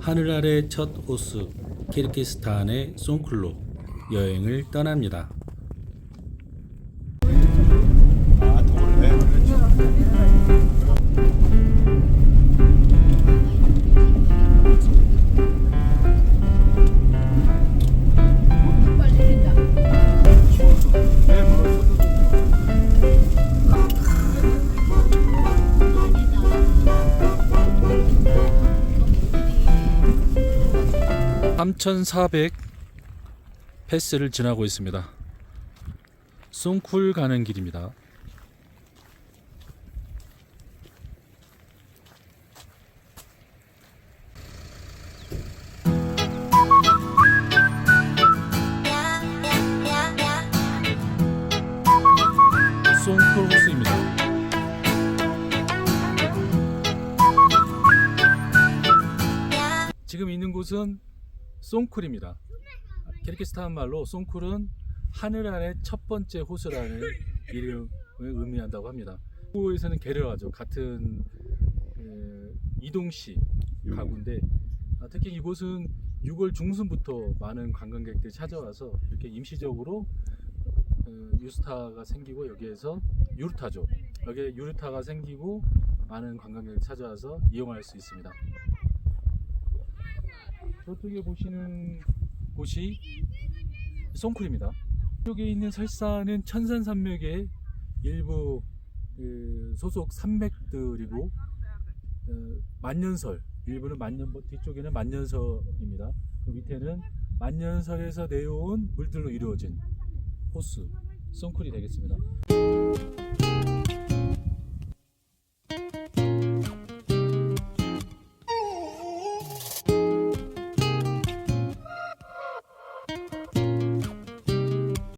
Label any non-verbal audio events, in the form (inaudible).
하늘 아래 첫 호수 키르기스탄의 송쿨로 여행을 떠납니다. 아, 3,400 패스를 지나고 있습니다. 송쿨 가는 길입니다. 지금 있는 곳은 송쿨입니다. 키르기스탄 말로 송쿨은 하늘 아래 첫 번째 호수라는 (laughs) 이름을 의미한다고 합니다. 호에서는 게르라죠. 같은 에, 이동시 가구인데 아, 특히 이곳은 6월 중순부터 많은 관광객들이 찾아와서 이렇게 임시적으로 어, 유스타가 생기고 여기에서 유르타죠. 여기에 유르타가 생기고 많은 관광객이 찾아와서 이용할 수 있습니다. 저쪽에 보시는 곳이 송쿨입니다. 이쪽에 있는 설산은 천산산맥의 일부 그 소속 산맥들이고 어, 만년설 일부는 만년 뒤쪽에는 만년설입니다. 그 밑에는 만년설에서 내려온 물들로 이루어진 호수 송쿨이 되겠습니다.